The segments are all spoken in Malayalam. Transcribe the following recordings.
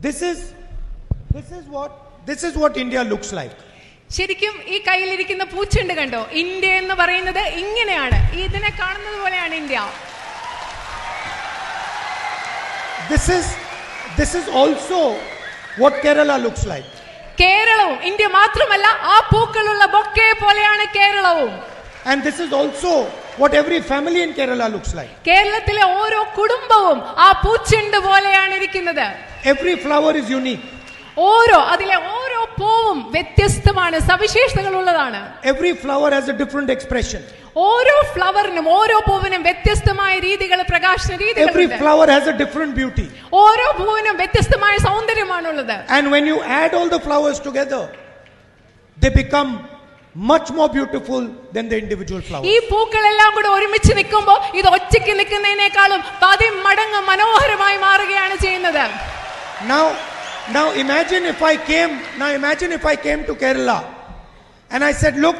This is, this is what, this is what India looks like. ശരിക്കും ഈ കയ്യിലിരിക്കുന്ന പൂച്ചയുണ്ട് കണ്ടോ ഇന്ത്യ എന്ന് പറയുന്നത് ഇങ്ങനെയാണ് ഇതിനെ കാണുന്നത് പോലെയാണ് India This is, this is also what Kerala looks like. കേരളവും ഇന്ത്യ മാത്രമല്ല ആ പൂക്കളുള്ള ബൊക്കെ പോലെയാണ് കേരളവും And this is also what every family in Kerala looks like. കേരളത്തിലെ ഓരോ കുടുംബവും ആ പൂച്ചെണ്ട് പോലെയാണ് ഇരിക്കുന്നത് Every flower is unique. ഓരോ അതിലെ ഓരോ പൂവും വ്യത്യസ്തമാണ് സവിശേഷതകൾ ഉള്ളതാണ് Every flower has a different expression. ഓരോ ഫ്ലവറിനും ഓരോ പൂവിനും വ്യത്യസ്തമായ രീതികൾ പ്രകാശന Every രീതികളുണ്ട് flower has a different beauty. ഓരോ പൂവിനും വ്യത്യസ്തമായ സൗന്ദര്യമാണുള്ളത് And when you add all the flowers together, they become much more beautiful than the individual flowers. ഈ പൂക്കളെല്ലാം കൂടെ ഒരുമിച്ച് നിൽക്കുമ്പോൾ ഇത് ഒറ്റയ്ക്ക് നിൽക്കുന്നതിനേക്കാളും പതിമടങ്ങ് മനോഹരമായി മാറുകയാണ് ചെയ്യുന്നത് Now, now imagine if I came, now imagine if I came to Kerala and I said, look,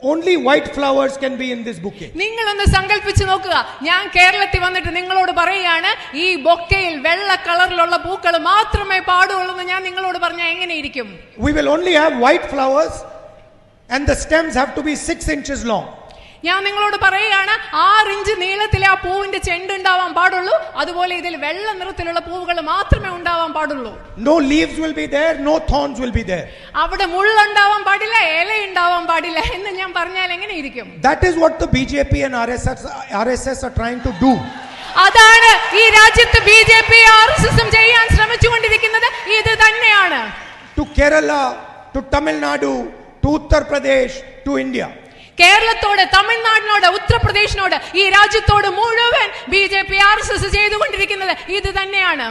only white flowers can be in this bouquet. നിങ്ങളൊന്ന് സങ്കല്പിച്ച് നോക്കുക ഞാൻ കേരളത്തിൽ വന്നിട്ട് നിങ്ങളോട് പറയുകയാണ് ഈ ബൊക്കയിൽ വെള്ള കളറിലുള്ള പൂക്കൾ മാത്രമേ പാടുള്ളൂ എന്ന് ഞാൻ നിങ്ങളോട് പറഞ്ഞാൽ എങ്ങനെയിരിക്കും We will only have white flowers and the stems have to be six inches long. ഞാൻ നിങ്ങളോട് പറയുകയാണ് ആറിഞ്ച് ഇഞ്ച് നീളത്തിലെ ആ പൂവിന്റെ ചെണ്ട് ഉണ്ടാവാൻ പാടുള്ളൂ. അതുപോലെ ഇതിൽ വെള്ള നിറത്തിലുള്ള പൂവുകൾ മാത്രമേ ഉണ്ടാവാൻ പാടുള്ളൂ. No leaves will be there no thorns will be there. അവിടെ മുള്ളുണ്ടാവാൻ പാടില്ല ഇല ഉണ്ടാവാൻ പാടില്ല എന്ന് ഞാൻ പറഞ്ഞാൽ എങ്ങനെ ഇരിക്കും? That is what the BJP and RSS RSS are trying to do അതാണ് ഈ രാജ്യത്ത് ബി ആർഎസ്എസും പി ആർ എസ് എസും ചെയ്യാൻ ശ്രമിച്ചുകൊണ്ടിരിക്കുന്നത്. ഇത് തന്നെയാണ്. To Kerala to Tamil Nadu to Uttar Pradesh to India. കേരളത്തോട് തമിഴ്നാടിനോട് ഉത്തർപ്രദേശിനോട് ഈ രാജ്യത്തോട് മുഴുവൻ B J P R S S ചെയ്തുകൊണ്ടിരിക്കുന്നത് ഇത് തന്നെയാണ്.